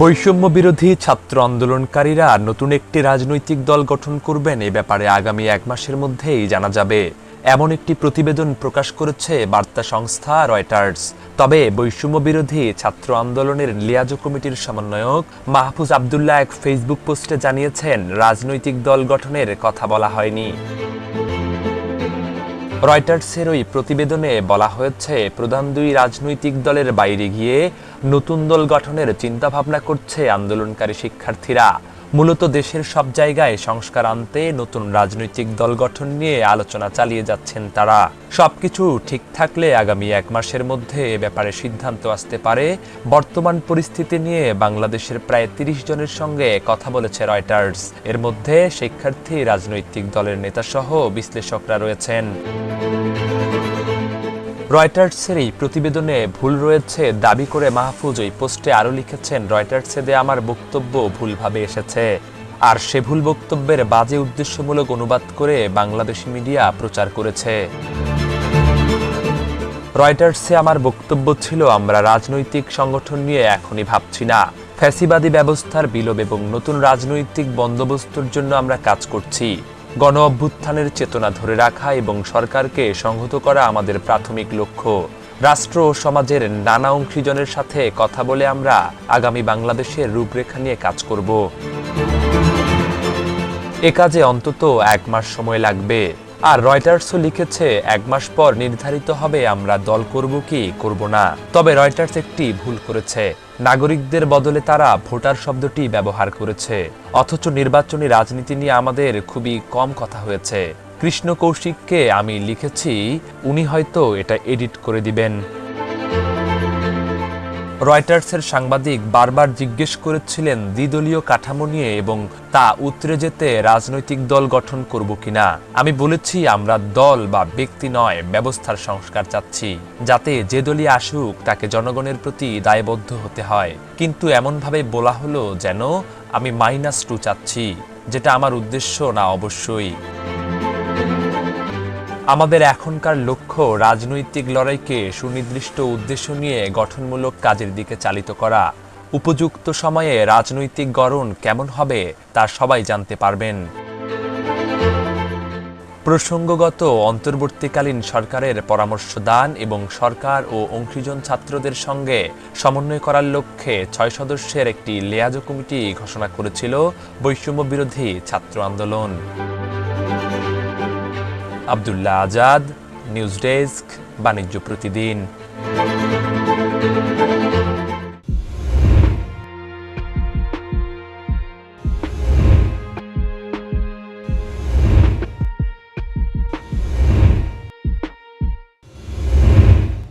বৈষম্য বিরোধী ছাত্র আন্দোলনকারীরা নতুন একটি রাজনৈতিক দল গঠন করবেন এ ব্যাপারে আগামী এক মাসের মধ্যেই জানা যাবে। এমন একটি প্রতিবেদন প্রকাশ করেছে বার্তা সংস্থা রয়টার্স। তবে বৈষম্য বিরোধী ছাত্র আন্দোলনের লিয়াজো কমিটির সমন্বয়ক মাহফুজ আবদুল্লাহ এক ফেসবুক পোস্টে জানিয়েছেন, রাজনৈতিক দল গঠনের কথা বলা হয়নি। রয়টার্সের ওই প্রতিবেদনে বলা হয়েছে, প্রধান দুই রাজনৈতিক দলের বাইরে গিয়ে নতুন দল গঠনের চিন্তাভাবনা করছে আন্দোলনকারী শিক্ষার্থীরা। মূলত দেশের সব জায়গায় সংস্কার আনতে নতুন রাজনৈতিক দল গঠন নিয়ে আলোচনা চালিয়ে যাচ্ছেন তারা। সবকিছু ঠিক থাকলে আগামী এক মাসের মধ্যে এ ব্যাপারে সিদ্ধান্ত আসতে পারে। বর্তমান পরিস্থিতি নিয়ে বাংলাদেশের প্রায় তিরিশ জনের সঙ্গে কথা বলেছে রয়টার্স। এর মধ্যে শিক্ষার্থী, রাজনৈতিক দলের নেতাসহ বিশ্লেষকরা রয়েছেন। রয়টার্সের এই প্রতিবেদনে ভুল রয়েছে দাবি করে মাহফুজ ওই পোস্টে আরও লিখেছেন রয়টার্সে দেয়া আমার বক্তব্য ভুলভাবে এসেছে। আর সে ভুল বক্তব্যের বাজে উদ্দেশ্যমূলক অনুবাদ করে বাংলাদেশি মিডিয়া প্রচার করেছে। রয়টার্সে আমার বক্তব্য ছিল, আমরা রাজনৈতিক সংগঠন নিয়ে এখনই ভাবছি না। ফ্যাসিবাদী ব্যবস্থার বিলোপ এবং নতুন রাজনৈতিক বন্দোবস্তর জন্য আমরা কাজ করছি। গণ অভ্যুত্থানের চেতনা ধরে রাখা এবং সরকারকে সংহত করা আমাদের প্রাথমিক লক্ষ্য। রাষ্ট্র ও সমাজের নানা অংশীজনের সাথে কথা বলে আমরা আগামী বাংলাদেশের রূপরেখা নিয়ে কাজ করব। এ কাজে অন্তত এক মাস সময় লাগবে। আর রয়টার্সও লিখেছে, এক মাস পর নির্ধারিত হবে আমরা দল করব কি, করব না। তবে রয়টার্স একটি ভুল করেছে। নাগরিকদের বদলে তারা ভোটার শব্দটি ব্যবহার করেছে। অথচ নির্বাচনী রাজনীতি নিয়ে আমাদের খুবই কম কথা হয়েছে। কৃষ্ণ কৌশিককে আমি লিখেছি, উনি হয়তো এটা এডিট করে দিবেন। রয়টার্সের সাংবাদিক বারবার জিজ্ঞেস করেছিলেন দ্বিদলীয় কাঠামো নিয়ে এবং তা উতরে যেতে রাজনৈতিক দল গঠন করব কিনা। আমি বলেছি, আমরা দল বা ব্যক্তি নয়, ব্যবস্থার সংস্কার চাচ্ছি, যাতে যে দলই আসুক, তাকে জনগণের প্রতি দায়বদ্ধ হতে হয়। কিন্তু এমনভাবে বলা হলো যেন আমি মাইনাস টু চাচ্ছি, যেটা আমার উদ্দেশ্য না অবশ্যই। আমাদের এখনকার লক্ষ্য রাজনৈতিক লড়াইকে সুনির্দিষ্ট উদ্দেশ্য নিয়ে গঠনমূলক কাজের দিকে চালিত করা। উপযুক্ত সময়ে রাজনৈতিক গড়ন কেমন হবে তা সবাই জানতে পারবেন। প্রসঙ্গগত অন্তর্বর্তীকালীন সরকারের পরামর্শ দান এবং সরকার ও অংশীজন ছাত্রদের সঙ্গে সমন্বয় করার লক্ষ্যে ছয় সদস্যের একটি লেয়াজো কমিটি ঘোষণা করেছিল বৈষম্য বিরোধী ছাত্র আন্দোলন। আবদুল্লাহ আজাদ নিউজ ডেস্ক বাণিজ্য প্রতিদিন।